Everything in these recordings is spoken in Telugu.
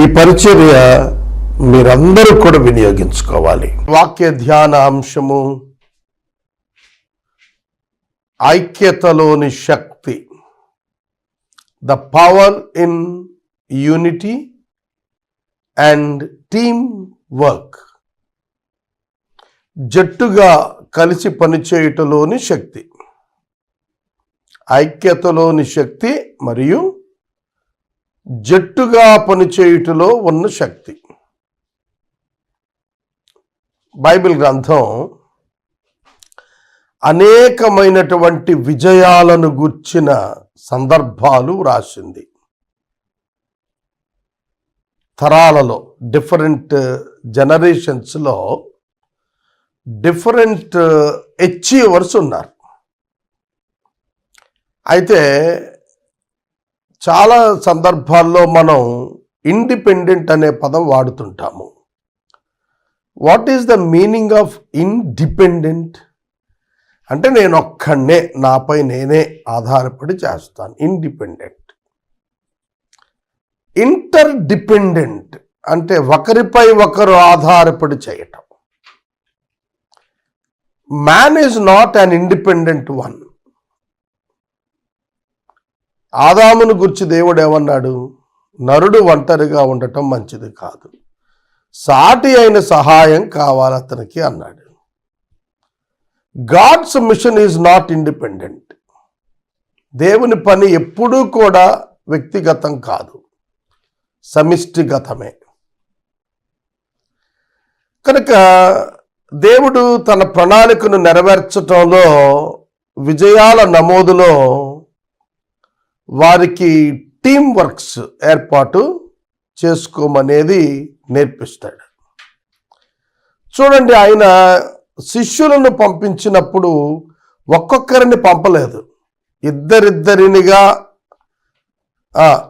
ఈ పరిచర్య మీరందరూ కూడా వినియోగించుకోవాలి. వాక్య ధ్యాన అంశము ఐక్యతలోని శక్తి the power in unity and teamwork జట్టుగా కలిసి పనిచేయుటలోని శక్తి ఐక్యతలోని శక్తి మరియు జట్టుగా పనిచేయుటలో ఉన్న శక్తి. బైబిల్ గ్రంథం అనేకమైనటువంటి విజయాలను గుర్చిన సందర్భాలు రాసింది తరాలలో డిఫరెంట్ జనరేషన్స్లో డిఫరెంట్ అచీవర్స్ ఉన్నారు. అయితే చాలా సందర్భాల్లో మనం ఇండిపెండెంట్ అనే పదం వాడుతుంటాము. What is the meaning of independent అంటే నేను ఒక్కడనే నాపై నేనే ఆధారపడి చేస్తాను. ఇండిపెండెంట్ ఇంటర్ డిపెండెంట్ అంటే ఒకరిపై ఒకరు ఆధారపడి చేయటం. Man is not an independent one ఆదామును గుర్చి దేవుడు ఏమన్నాడు నరుడు ఒంటరిగా ఉండటం మంచిది కాదు. సాటి అయిన సహాయం కావాలి అతనికి అన్నాడు. God's mission is not independent. దేవుని పని ఎప్పుడూ కూడా వ్యక్తిగతం కాదు. సమిష్టిగతమే. కనుక దేవుడు తన ప్రణాళికను నెరవేర్చటంలో విజయాల నమోదులో వారికి టీం వర్క్స్ ఏర్పాటు చేసుకోమనేది నేర్పిస్తాడు. చూడండి ఆయన శిష్యులను పంపించినప్పుడు ఒక్కొక్కరిని పంపలేదు. ఇద్దరిద్దరినిగా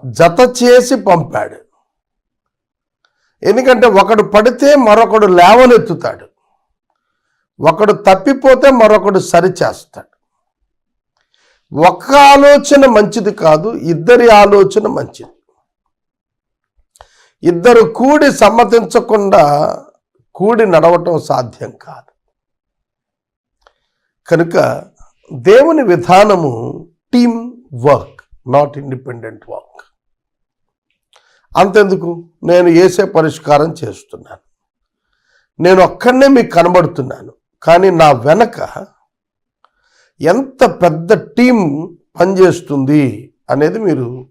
జత చేసి పంపాడు. ఎందుకంటే ఒకడు పడితే మరొకడు లేవనెత్తుతాడు. ఒకడు తప్పిపోతే మరొకడు సరిచేస్తాడు. ఒక్క ఆలోచన మంచిది కాదు ఇద్దరి ఆలోచన మంచిది. ఇద్దరు కూడి సమ్మతించకుండా కూడి నడవటం సాధ్యం కాదు. కనుక దేవుని విధానము teamwork not independent work. అంతెందుకు? నేను వేసే పరిష్కారం చేస్తున్నాను. నేను ఒక్కడనే మీకు కనబడుతున్నాను. కానీ నా వెనక ఎంత పెద్ద టీం పనిచేస్తుంది అనేది మీరు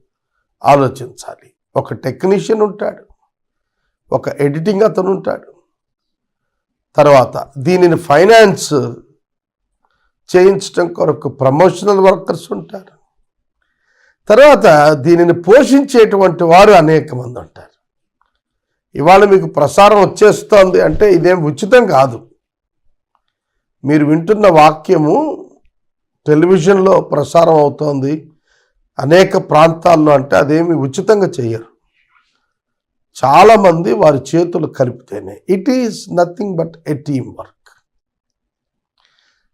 ఆలోచించాలి. ఒక టెక్నీషియన్ ఉంటాడు ఒక ఎడిటింగ్ అతను ఉంటాడు. తర్వాత దీనిని ఫైనాన్స్ చేయించడం కొరకు ప్రమోషనల్ వర్కర్స్ ఉంటారు. తర్వాత దీనిని పోషించేటువంటి వారు అనేక మంది ఉంటారు. ఇవాళ మీకు ప్రసారం వచ్చేస్తోంది అంటే ఇదేం ఉచితం కాదు. మీరు వింటున్న వాక్యము టెలివిజన్లో ప్రసారం అవుతోంది. అనేక ప్రాంతాల్లో అంటే అదేమి ఉచితంగా చేయరు. చాలామంది వారి చేతులు కలిపితేనే. It is nothing but a teamwork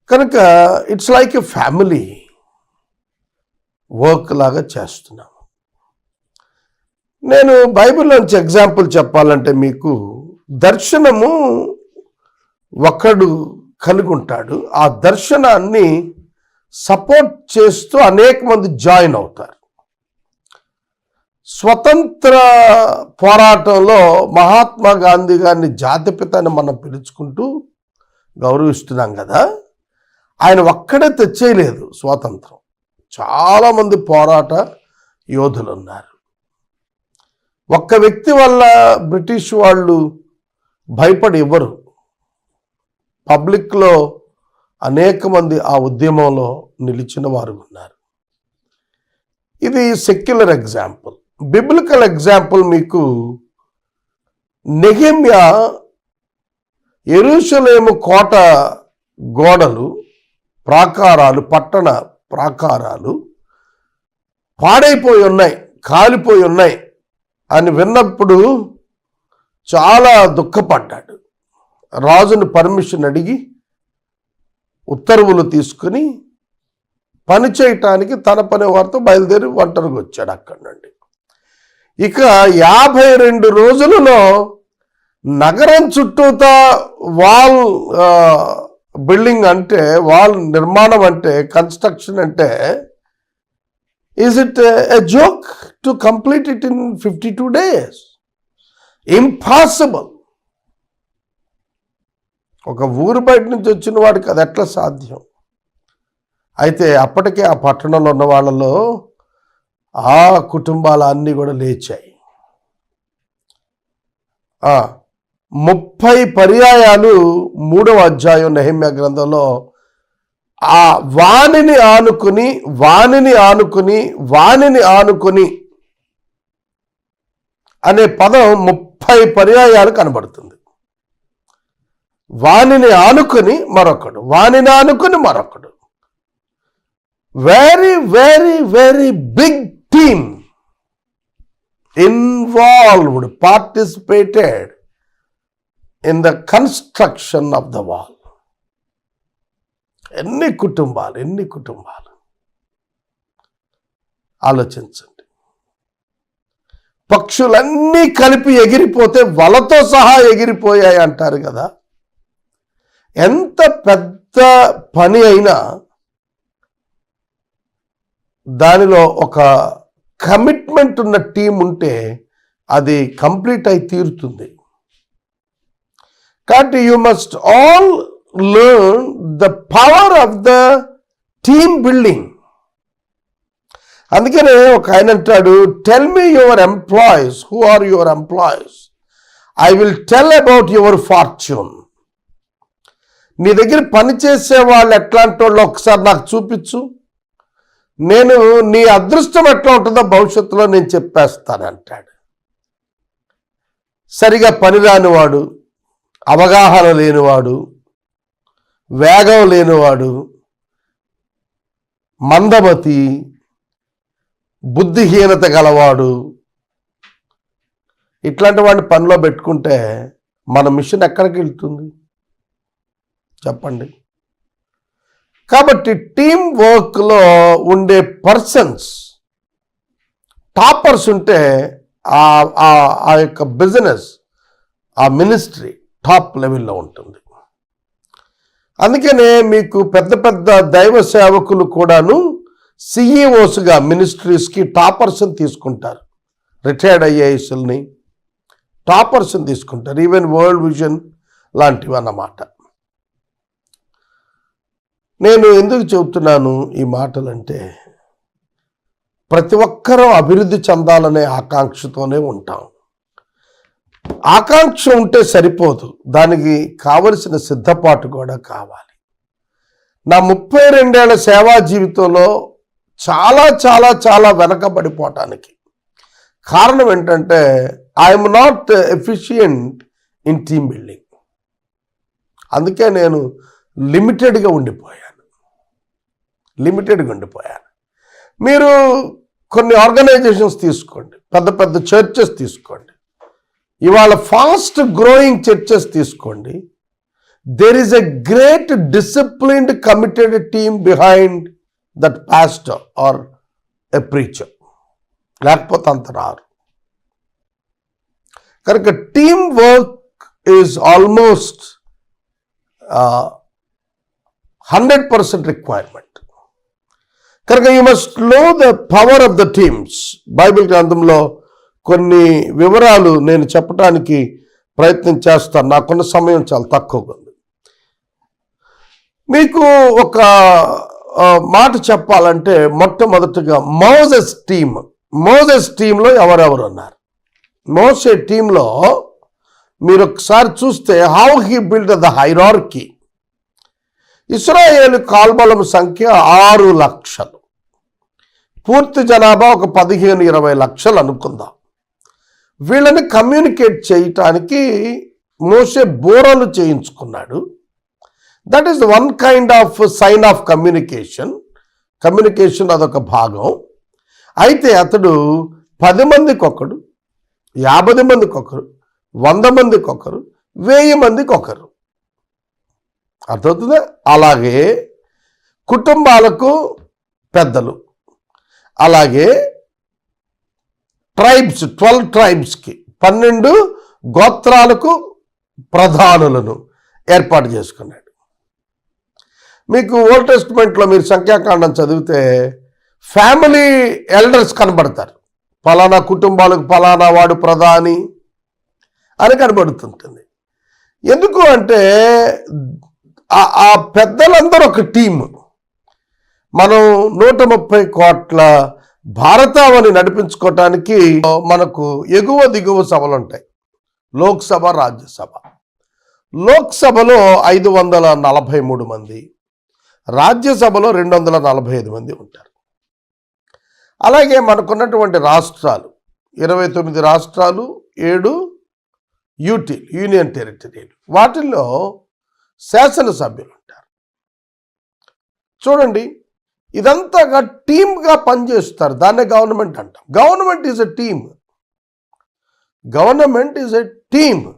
కనుక it's like a family work లాగా చేస్తున్నాము నేను బైబిల్లోంచి ఎగ్జాంపుల్ చెప్పాలంటే మీకు దర్శనము ఒకడు కలిగి ఉంటాడు ఆ దర్శనాన్ని సపోర్ట్ చేస్తూ అనేక మంది జాయిన్ అవుతారు. స్వతంత్ర పోరాటంలో మహాత్మా గాంధీ గారిని జాతిపిత మనం పిలుచుకుంటూ గౌరవిస్తున్నాం కదా ఆయన ఒక్కడే తెచ్చేయలేదు స్వాతంత్రం. చాలామంది పోరాట యోధులు ఉన్నారు. ఒక్క వ్యక్తి వల్ల బ్రిటిష్ వాళ్ళు భయపడి ఇవ్వరు పబ్లిక్లో అనేక మంది ఆ ఉద్యమంలో నిలిచిన వారు ఉన్నారు. ఇది సెక్యులర్ ఎగ్జాంపుల్. బిబ్లికల్ ఎగ్జాంపుల్ మీకు నెహెమ్యా ఎరుషలేము కోట గోడలు ప్రాకారాలు పట్టణ ప్రాకారాలు పాడైపోయి ఉన్నాయి కాలిపోయి ఉన్నాయి అని విన్నప్పుడు చాలా దుఃఖపడ్డాడు. రాజును పర్మిషన్ అడిగి ఉత్తర్వులు తీసుకుని పని చేయటానికి తన పని వారితో బయలుదేరి ఒంటరికి వచ్చాడు అక్కడి నుండి. ఇక యాభై రెండు రోజులలో నగరం చుట్టూతా వాల్ బిల్డింగ్ అంటే వాల్ నిర్మాణం అంటే కన్స్ట్రక్షన్ అంటే is it a joke to complete it in fifty two days impossible ఒక ఊరు బయట నుంచి వచ్చిన వాడికి అది ఎట్లా సాధ్యం? అయితే అప్పటికే ఆ పట్టణంలో ఉన్న వాళ్ళలో ఆ కుటుంబాలు అన్నీ కూడా లేచాయి. ముప్పై పర్యాయాలు మూడవ అధ్యాయం నెహమ్య గ్రంథంలో ఆ వాణిని ఆనుకుని వాణిని ఆనుకుని వాణిని ఆనుకుని అనే పదం ముప్పై పర్యాయాలు కనబడుతుంది. వాణిని ఆనుకుని మరొకడు వాణిని ఆనుకుని మరొకడు. Very very very big team involved participated in the construction of the wall ఎన్ని కుటుంబాలు ఎన్ని కుటుంబాలు? ఆలోచించండి. పక్షులన్నీ కలిపి ఎగిరిపోతే వలతో సహా ఎగిరిపోయాయి అంటారు కదా. ఎంత పెద్ద పని అయినా దానిలో ఒక కమిట్మెంట్ ఉన్న టీం ఉంటే అది కంప్లీట్ అయి తీరుతుంది. కాబట్టి you must all learn the power of the team building. అందుకనే ఒక ఆయన అంటాడు tell me your employees who are your employees I will tell about your fortune నీ దగ్గర పనిచేసే వాళ్ళు ఎట్లాంటి వాళ్ళు ఒకసారి నాకు చూపించు. నేను నీ అదృష్టం ఎట్లా ఉంటుందో భవిష్యత్తులో నేను చెప్పేస్తానంటాడు. సరిగా పని రానివాడు అవగాహన లేనివాడు వేగం లేనివాడు మందమతి బుద్ధిహీనత గలవాడు ఇట్లాంటి వాడిని పనిలో పెట్టుకుంటే మన మిషన్ ఎక్కడికి వెళ్తుంది? చెప్పండి. కాబట్టి టీం వర్క్లో ఉండే పర్సన్స్ టాపర్స్ ఉంటే ఆ ఆ- ఆ యొక్క బిజినెస్ ఆ మినిస్ట్రీ టాప్ లెవెల్లో ఉంటుంది. అందుకనే మీకు పెద్ద పెద్ద దైవ సేవకులు కూడాను సిఈఓస్గా మినిస్ట్రీస్కి టాపర్స్ని తీసుకుంటారు. రిటైర్డ్ ఐఏఎస్ని టాపర్స్ని తీసుకుంటారు. ఈవెన్ వరల్డ్ విజన్ లాంటివి అన్నమాట నేను ఎందుకు చెబుతున్నాను ఈ మాటలంటే ప్రతి ఒక్కరూ అభివృద్ధి చెందాలనే ఆకాంక్షతోనే ఉంటాం. ఆకాంక్ష ఉంటే సరిపోదు. దానికి కావలసిన సిద్ధపాటు కూడా కావాలి. నా ముప్పై రెండేళ్ళ సేవా జీవితంలో చాలా చాలా చాలా వెనకబడిపోవటానికి కారణం ఏంటంటే I'm not efficient in team building అందుకే నేను లిమిటెడ్గా ఉండిపోయాను. లిమిటెడ్గా ఉండిపోయాను మీరు కొన్ని ఆర్గనైజేషన్స్ తీసుకోండి పెద్ద పెద్ద చర్చెస్ తీసుకోండి ఇవాళ ఫాస్ట్ గ్రోయింగ్ చర్చెస్ తీసుకోండి. There is a great disciplined committed team behind that pastor or a preacher లేకపోతే అంత రారు. కనుక teamwork is almost hundred percent requirement కనుక you must know the power of the teams Bible గ్రంథంలో కొన్ని వివరాలు నేను చెప్పడానికి ప్రయత్నం చేస్తాను నాకున్న సమయం చాలా తక్కువగా ఉంది. మీకు ఒక మాట చెప్పాలంటే మొట్టమొదటిగా మోజెస్ టీమ్. మోజెస్ టీంలో ఎవరెవరు ఉన్నారు? మోసే టీంలో మీరు ఒకసారి చూస్తే how he build the hierarchy Israel కాల్బలం సంఖ్య ఆరు లక్షలు. పూర్తి జనాభా ఒక పదిహేను ఇరవై లక్షలు అనుకుందాం. వీళ్ళని కమ్యూనికేట్ చేయటానికి మోసే బోరలు చేయించుకున్నాడు. That is one kind of sign of communication communication అదొక భాగం. అయితే అతడు పది మందికి ఒకడు యాభై మందికి ఒకరు వంద మందికి ఒకరు వెయ్యి మందికి ఒకరు. అర్థమవుతుందా? అలాగే కుటుంబాలకు పెద్దలు. అలాగే ట్రైబ్స్ ట్వెల్వ్ ట్రైబ్స్కి పన్నెండు గోత్రాలకు ప్రధానులను ఏర్పాటు చేసుకున్నాడు. మీకు ఓల్డ్ టెస్ట్మెంట్లో మీరు సంఖ్యాకాండం చదివితే ఫ్యామిలీ ఎల్డర్స్ కనబడతారు. ఫలానా కుటుంబాలకు ఫలానా వాడు ప్రధాని అని కనబడుతుంటుంది. ఎందుకు అంటే ఆ- పెద్దలందరూ ఒక టీము. మనం నూట ముప్పై కోట్ల భారతావని నడిపించుకోవటానికి మనకు ఎగువ దిగువ సభలు ఉంటాయి. లోక్సభ రాజ్యసభ. లోక్సభలో ఐదు వందల నలభై మూడు మంది రాజ్యసభలో రెండు వందల నలభై ఐదు మంది ఉంటారు. అలాగే మనకున్నటువంటి రాష్ట్రాలు ఇరవై తొమ్మిది రాష్ట్రాలు ఏడు యూటీ యూనియన్ టెరిటరీలు. వాటిల్లో శాసనసభ్యులు ఉంటారు. చూడండి ఇదంతా టీమ్గా పనిచేస్తారు. దాన్నే గవర్నమెంట్ అంటాం. Government is a team government is a team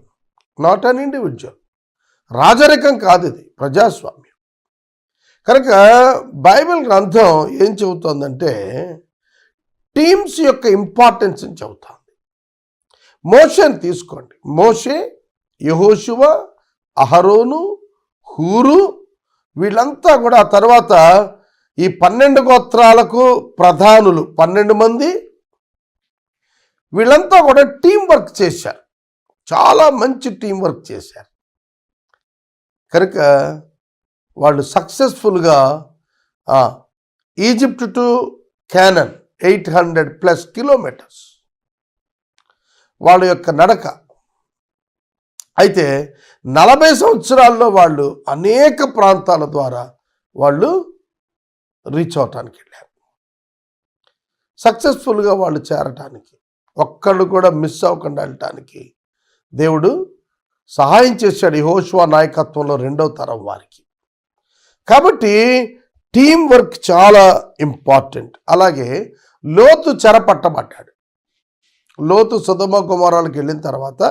not an individual రాజరికం కాదు ఇది ప్రజాస్వామ్యం. కనుక బైబిల్ గ్రంథం ఏం చెబుతోందంటే టీమ్స్ యొక్క ఇంపార్టెన్స్ని చెబుతోంది. మోషన్ తీసుకోండి. మోషే యహోశివ అహరోను హూరు వీళ్ళంతా కూడా తర్వాత ఈ పన్నెండు గోత్రాలకు ప్రధానులు పన్నెండు మంది. వీళ్ళంతా కూడా టీం వర్క్ చేశారు. చాలా మంచి టీం వర్క్ చేశారు. కనుక వాళ్ళు సక్సెస్ఫుల్గా Egypt to Canaan eight hundred plus kilometres. వాళ్ళ యొక్క నడక. అయితే నలభై సంవత్సరాల్లో వాళ్ళు అనేక ప్రాంతాల ద్వారా వాళ్ళు రీచ్ అవటానికి వెళ్ళారు. సక్సెస్ఫుల్గా వాళ్ళు చేరటానికి ఒక్కళ్ళు కూడా మిస్ అవ్వకుండా వెళ్ళటానికి దేవుడు సహాయం చేశాడు ఈ హోష్వా నాయకత్వంలో రెండవ తరం వారికి. కాబట్టి టీం వర్క్ చాలా ఇంపార్టెంట్. అలాగే లోతు చెరపట్టబడ్డాడు. లోతు సుధమ కుమారాలకు వెళ్ళిన తర్వాత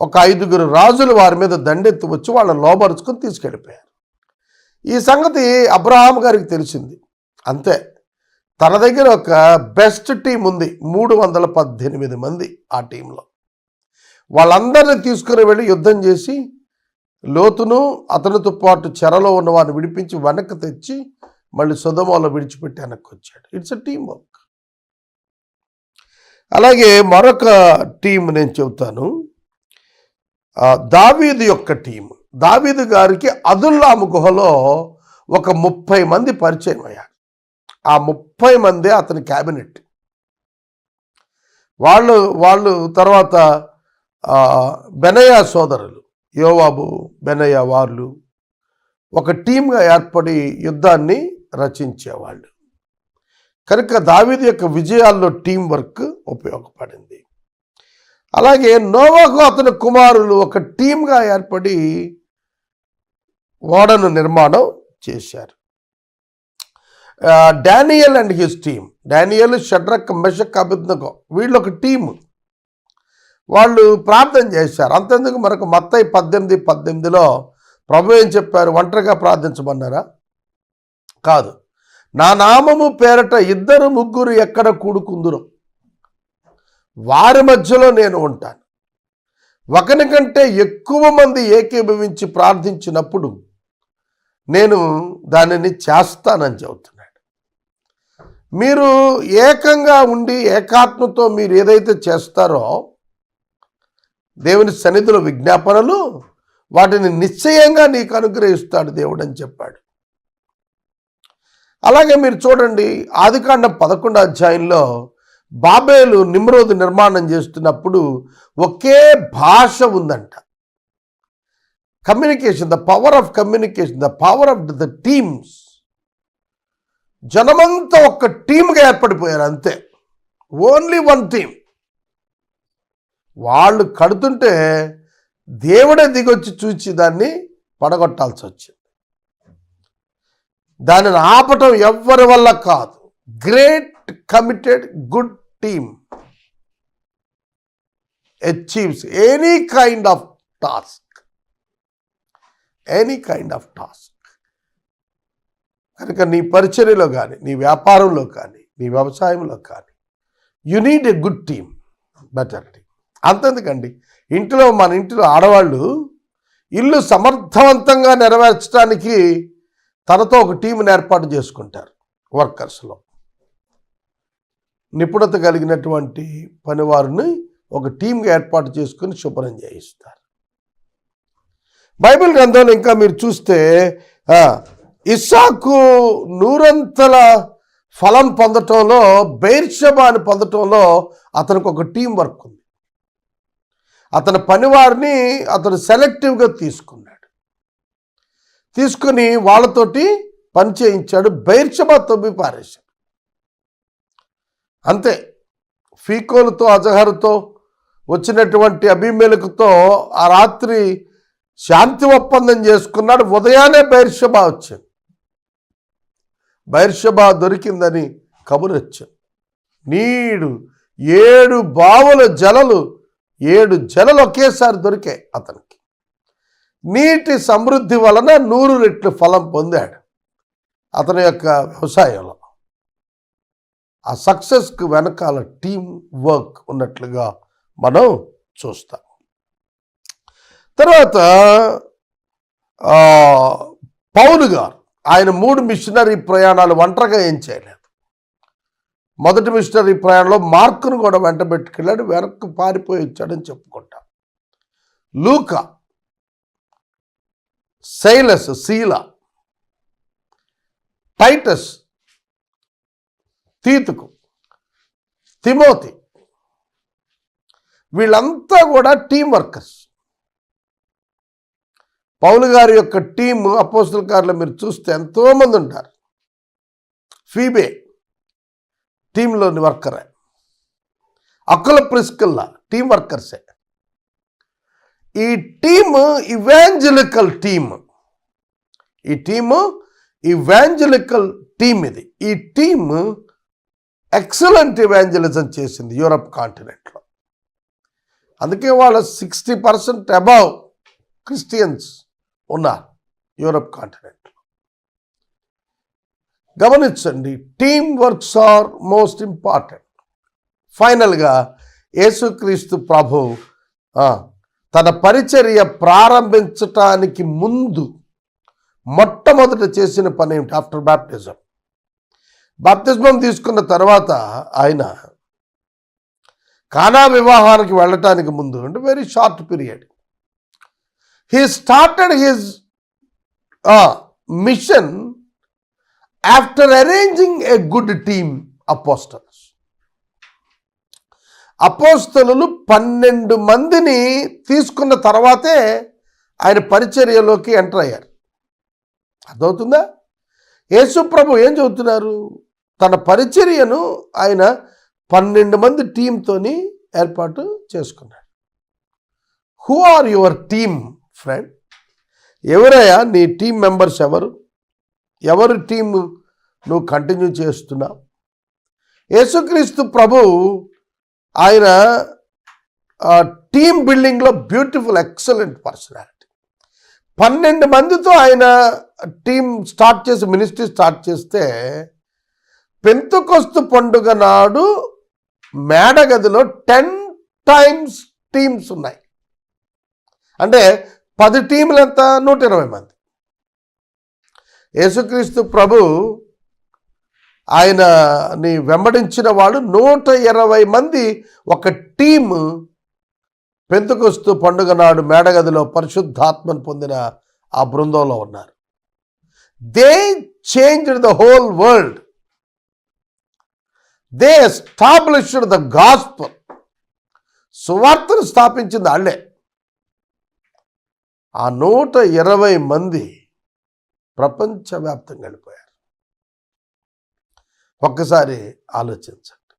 ఒక ఐదుగురు రాజులు వారి మీద దండెత్తి వచ్చి వాళ్ళని లోబరుచుకొని తీసుకెళ్ళిపోయారు. ఈ సంగతి అబ్రహాం గారికి తెలిసింది. అంతే. తన దగ్గర ఒక బెస్ట్ టీం ఉంది మూడు వందల పద్దెనిమిది మంది ఆ టీంలో. వాళ్ళందరినీ తీసుకుని వెళ్ళి యుద్ధం చేసి లోతును అతనితో పాటు చెరలో ఉన్న వారిని విడిపించి వెనక్కి తెచ్చి మళ్ళీ సుధమోలో విడిచిపెట్టి వెనక్కి వచ్చాడు. It's a teamwork. అలాగే మరొక టీం నేను చెబుతాను. దావీదు యొక్క టీము. దావీదు గారికి అదుల్లాము గుహలో ఒక ముప్పై మంది పరిచయం అయ్యారు. ఆ ముప్పై మందే అతని క్యాబినెట్. వాళ్ళు వాళ్ళు తర్వాత బెనయ్య బెనయ సోదరులు యోవాబు బెనయ వాళ్ళు ఒక టీంగా ఏర్పడి యుద్ధాన్ని రచించేవాళ్ళు. కనుక దావీదు యొక్క విజయాల్లో టీం వర్క్ ఉపయోగపడింది. అలాగే నోవాకు అతని కుమారులు ఒక టీంగా ఏర్పడి ఓడను నిర్మాణం చేశారు. Daniel and his team Daniel Shadrach Meshach అభిజ్ఞకం వీళ్ళు ఒక టీము. వాళ్ళు ప్రార్థన చేశారు. అంతెందుకు మనకు మత్తయి పద్దెనిమిది పద్దెనిమిదిలో ప్రభు ఏం చెప్పారు? ఒంటరిగా ప్రార్థించమన్నారా? కాదు. నా నామము పేరట ఇద్దరు ముగ్గురు ఎక్కడ కూడుకుందురు? వారి మధ్యలో నేను ఉంటాను. ఒకని కంటే ఎక్కువ మంది ఏకీభవించి ప్రార్థించినప్పుడు నేను దానిని చేస్తానని చెబుతున్నాడు. మీరు ఏకంగా ఉండి ఏకాత్మతో మీరు ఏదైతే చేస్తారో దేవుని సన్నిధిలో విజ్ఞాపనలు వాటిని నిశ్చయంగా నీకు అనుగ్రహిస్తాడు దేవుడు అని చెప్పాడు. అలాగే మీరు చూడండి ఆదికాండం పదకొండో అధ్యాయంలో బాబేలు నిమ్రోదు నిర్మాణం చేస్తున్నప్పుడు ఒకే భాష ఉందంట. Communication the power of communication the power of the teams జనమంతా ఒక్క టీమ్గా ఏర్పడిపోయారు అంతే. ఓన్లీ వన్ టీమ్ వాళ్ళు కడుతుంటే దేవుడే దిగొచ్చి చూచి దాన్ని పడగొట్టాల్సి వచ్చింది. దానిని ఆపటం ఎవ్వరి వల్ల కాదు. Great committed good team achieves any kind of task any kind of task కనుక నీ పరిచర్యలో కానీ నీ వ్యాపారంలో కానీ నీ వ్యవసాయంలో కానీ you need a good team better team అంతెందుకండి? ఇంట్లో మన ఇంటిలో ఆడవాళ్ళు ఇల్లు సమర్థవంతంగా నెరవేర్చడానికి తనతో ఒక టీంని ఏర్పాటు చేసుకుంటారు వర్కర్స్లో. నిపుణత కలిగినటువంటి పనివారిని ఒక టీంగా ఏర్పాటు చేసుకుని శుభ్రం చేయిస్తారు. బైబిల్ గ్రంథంలో ఇంకా మీరు చూస్తే ఇస్సాకు నూరంతల ఫలం పొందటంలో బైర్షబాని పొందటంలో అతనికి ఒక టీం వర్క్ ఉంది. అతని పనివారిని అతను సెలెక్టివ్గా తీసుకున్నాడు. తీసుకుని వాళ్ళతోటి పని చేయించాడు బైర్షబా తవ్వి పారేశాడు. అంతే. ఫీకోలతో అజహర్తో వచ్చినటువంటి అభిమేలకుతో ఆ రాత్రి శాంతి ఒప్పందం చేసుకున్నాడు. ఉదయాన్నే బైర్షబా వచ్చింది బైర్షబా దొరికిందని కబురు వచ్చింది నీడు ఏడు బావుల జలలు ఏడు జలలు ఒకేసారి దొరికాయి అతనికి. నీటి సమృద్ధి వలన నూరు రెట్లు ఫలం పొందాడు అతని యొక్క వ్యవసాయంలో. ఆ సక్సెస్కి వెనకాల టీం వర్క్ ఉన్నట్లుగా మనం చూస్తాం. తర్వాత పౌలు గారు ఆయన మూడు మిషనరీ ప్రయాణాలు ఒంటరిగా ఏం చేయలేదు. మొదటి మిషనరీ ప్రయాణంలో మార్కును కూడా వెంట పెట్టుకెళ్ళాడు వెనక్కు పారిపోయి వచ్చాడని చెప్పుకుంటాం. లూకా సైలస్ శీల టైటస్ తీతుకు తిమోతి వీళ్ళంతా కూడా టీం వర్కర్స్. పౌలు గారి యొక్క టీం అపోస్తుల కార్లో మీరు చూస్తే ఎంతోమంది ఉంటారు. ఫీబే టీంలోని వర్కరే. అక్కుల ప్రిస్కిల్లా టీం వర్కర్సే. ఈ టీమ్ ఇవాంజలికల్ టీమ్. ఈ టీము ఇవాంజలికల్ టీమ్ ఇది. ఈ టీమ్ ఎక్సలెంట్ ఇవాంజలిజం చేసింది యూరప్ కాంటినెంట్లో. అందుకే వాళ్ళ సిక్స్టీ పర్సెంట్ అబౌవ్ క్రిస్టియన్స్ ఉన్నారు యూరప్ కాంటినెంట్లో గమనించండి team works are most important. ఫైనల్గా యేసుక్రీస్తు ప్రభు తన పరిచర్య ప్రారంభించటానికి ముందు మొట్టమొదట చేసిన పని ఏమిటి? ఆఫ్టర్ బాప్టిజం బాప్తిజం తీసుకున్న తర్వాత ఆయన కానా వివాహానికి వెళ్ళటానికి ముందు అంటే very short period he started his mission after arranging a good team apostles అపోస్తలు పన్నెండు మందిని తీసుకున్న తర్వాతే ఆయన పరిచర్యలోకి ఎంటర్ అయ్యారు. అర్థమవుతుందా? యేసుప్రభు ఏం చెబుతున్నారు? తన పరిచర్యను ఆయన పన్నెండు మంది టీంతోని ఏర్పాటు చేసుకున్నాడు. Who are your team friend ఎవరయ్యా? నీ టీం మెంబర్స్ ఎవరు? ఎవరి టీం నువ్వు కంటిన్యూ చేస్తున్నావు? యేసుక్రీస్తు ప్రభు ఆయన టీమ్ బిల్డింగ్లో బ్యూటిఫుల్ ఎక్సలెంట్ పర్సనాలిటీ పన్నెండు మందితో ఆయన టీం స్టార్ట్ చేసి మినిస్ట్రీ స్టార్ట్ చేస్తే పెంతుకొస్తు పండుగ నాడు మేడగదిలో టెన్ టైమ్స్ టీమ్స్ ఉన్నాయి. అంటే పది టీములంతా నూట ఇరవై మంది. యేసుక్రీస్తు ప్రభు ఆయనని వెంబడించిన వాళ్ళు నూట ఇరవై మంది ఒక టీము పెంతుకొస్తూ పండుగ నాడు మేడగదిలో పరిశుద్ధాత్మను పొందిన ఆ బృందంలో ఉన్నారు. They changed the whole world they established the gospel సువార్తను స్థాపించింది వాళ్ళే ఆ నూట ఇరవై మంది ప్రపంచవ్యాప్తంగా వెళ్ళిపోయారు ఒక్కసారి ఆలోచించండి.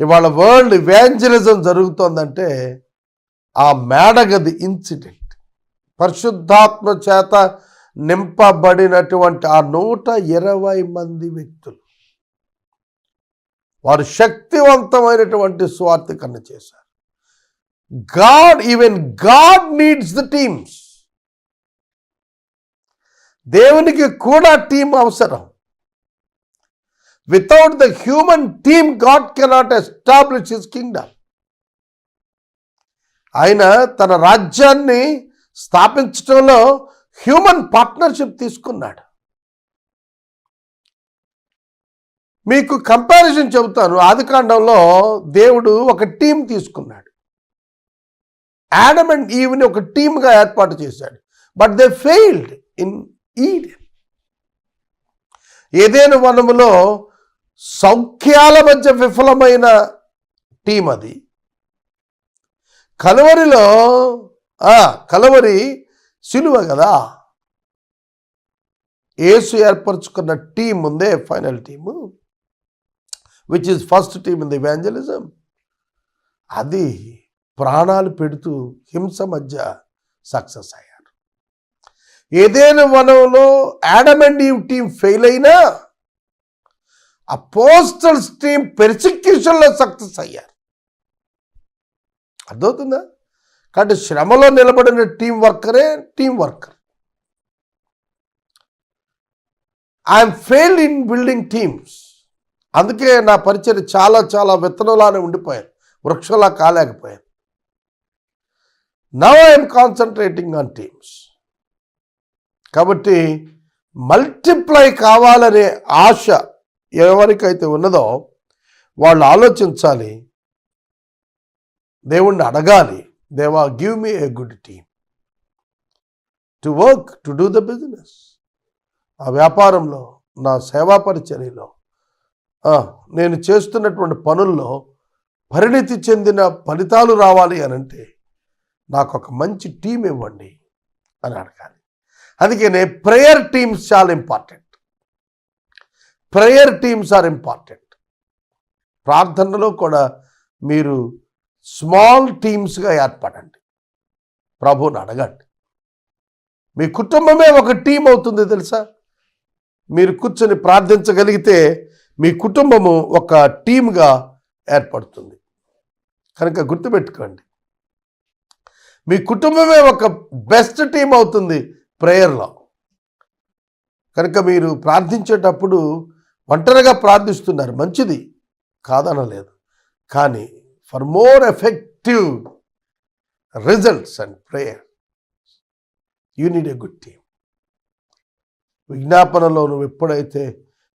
ఇవాళ వరల్డ్ ఇవాంజలిజం జరుగుతోందంటే ఆ మేడగది ఇన్సిడెంట్ పరిశుద్ధాత్మ చేత నింపబడినటువంటి ఆ నూట ఇరవై మంది వ్యక్తులు వారు శక్తివంతమైనటువంటి స్వార్థకరణ చేశారు. God even God needs the teams దేవునికి కూడా టీం అవసరం. Without the human team God cannot establish his kingdom ఆయన తన రాజ్యాన్ని స్థాపించడంలో హ్యూమన్ పార్ట్నర్షిప్ తీసుకున్నాడు. మీకు కంపారిజన్ చెబుతాను. ఆదికాండంలో దేవుడు ఒక టీం తీసుకున్నాడు. యాడమ్ అండ్ ఈవ్ని ఒక టీమ్గా ఏర్పాటు చేశాడు. But they failed in Eden ఏదైనా వనములో సౌఖ్యాల మధ్య విఫలమైన టీం అది. కలవరిలో కలవరి సిలువ కదా. ఏసు ఏర్పరచుకున్న టీం ఉందే final team which is first team in the evangelism అది ప్రాణాలు పెడుతూ హింస మధ్య సక్సెస్ అయ్యారు. ఏదైనా వనంలో Adam and Eve team fail అయినా ఆ పోస్టర్స్ టీం పెర్సిక్యూషన్లో సక్సెస్ అయ్యారు. అర్థమవుతుందా? కాబట్టి శ్రమలో నిలబడిన team వర్కరే team worker. I'm failed in building teams అందుకే నా పరిచయం చాలా చాలా విత్తనంలానే ఉండిపోయాను వృక్షంలా కాలేకపోయాను now I'm concentrating on teams కాబట్టి మల్టిప్లై కావాలనే ఆశ ఎవరికైతే ఉన్నదో వాళ్ళు ఆలోచించాలి. దేవుణ్ణి అడగాలి. దేవా give me a good team to work to do the business ఆ వ్యాపారంలో నా సేవా పరిచర్యలో నేను చేస్తున్నటువంటి పనుల్లో పరిణితి చెందిన ఫలితాలు రావాలి అని అంటే నాకు ఒక మంచి టీం ఇవ్వండి అని అడగాలి. అందుకనే ప్రేయర్ టీమ్స్ చాలా important prayer teams are important ప్రార్థనలో కూడా మీరు స్మాల్ టీమ్స్గా ఏర్పడండి. ప్రభువుని అడగండి. మీ కుటుంబమే ఒక టీం అవుతుంది తెలుసా? మీరు కూర్చొని ప్రార్థించగలిగితే మీ కుటుంబము ఒక టీమ్గా ఏర్పడుతుంది. కనుక గుర్తుపెట్టుకోండి. మీ కుటుంబమే ఒక బెస్ట్ టీం అవుతుంది ప్రేయర్లో. కనుక మీరు ప్రార్థించేటప్పుడు ఒంటరిగా ప్రార్థిస్తున్నారు. మంచిది. కాదనలేదు. కానీ for more effective results and prayer you need a good team విజ్ఞాపనలో నువ్వు ఎప్పుడైతే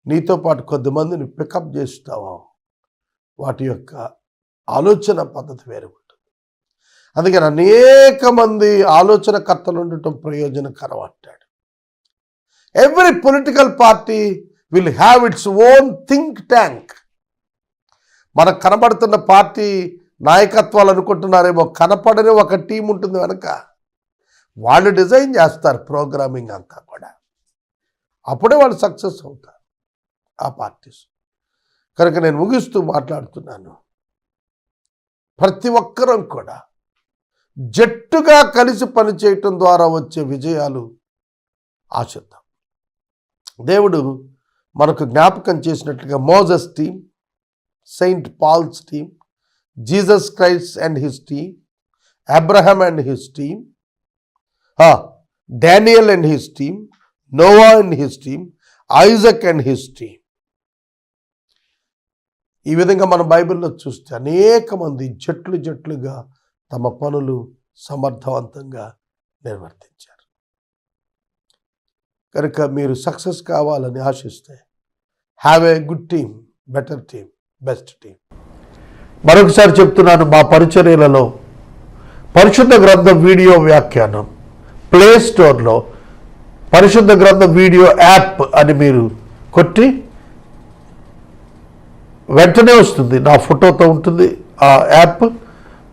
నీతో పాటు కొద్దిమందిని పికప్ చేస్తావో వాటి యొక్క ఆలోచన పద్ధతి వేరు. అందుకని అనేక మంది ఆలోచనకర్తలు ఉండటం ప్రయోజనకరం అంటాడు. Every political party will have its own think tank మనకు కనబడుతున్న పార్టీ నాయకత్వాలు అనుకుంటున్నారేమో కనపడని ఒక టీం ఉంటుంది వెనక. వాళ్ళు డిజైన్ చేస్తారు ప్రోగ్రామింగ్ అంతా కూడా. అప్పుడే వాళ్ళు సక్సెస్ అవుతారు ఆ పార్టీస్. కనుక నేను ముగిస్తూ మాట్లాడుతున్నాను. ప్రతి ఒక్కరం కూడా జట్టుగా కలిసి పనిచేయటం ద్వారా వచ్చే విజయాలు ఆశిద్దాం. దేవుడు మనకు జ్ఞాపకం చేసినట్లుగా Moses team saint Paul's team Jesus Christ and his team Abraham and his team Daniel and his team Noah and his team Isaac and his team. ఈ విధంగా మన బైబిల్లో చూస్తే అనేక మంది జట్లు జట్లుగా తమ పనులు సమర్థవంతంగా నిర్వర్తించారు. కనుక మీరు సక్సెస్ కావాలని ఆశిస్తే have a good team better team best team మరొకసారి చెప్తున్నాను మా పరిచర్యలలో పరిశుద్ధ గ్రంథం వీడియో వ్యాఖ్యానం ప్లే స్టోర్లో పరిశుద్ధ గ్రంథ వీడియో యాప్ అని మీరు కొట్టి వెంటనే వస్తుంది. నా ఫోటోతో ఉంటుంది ఆ యాప్.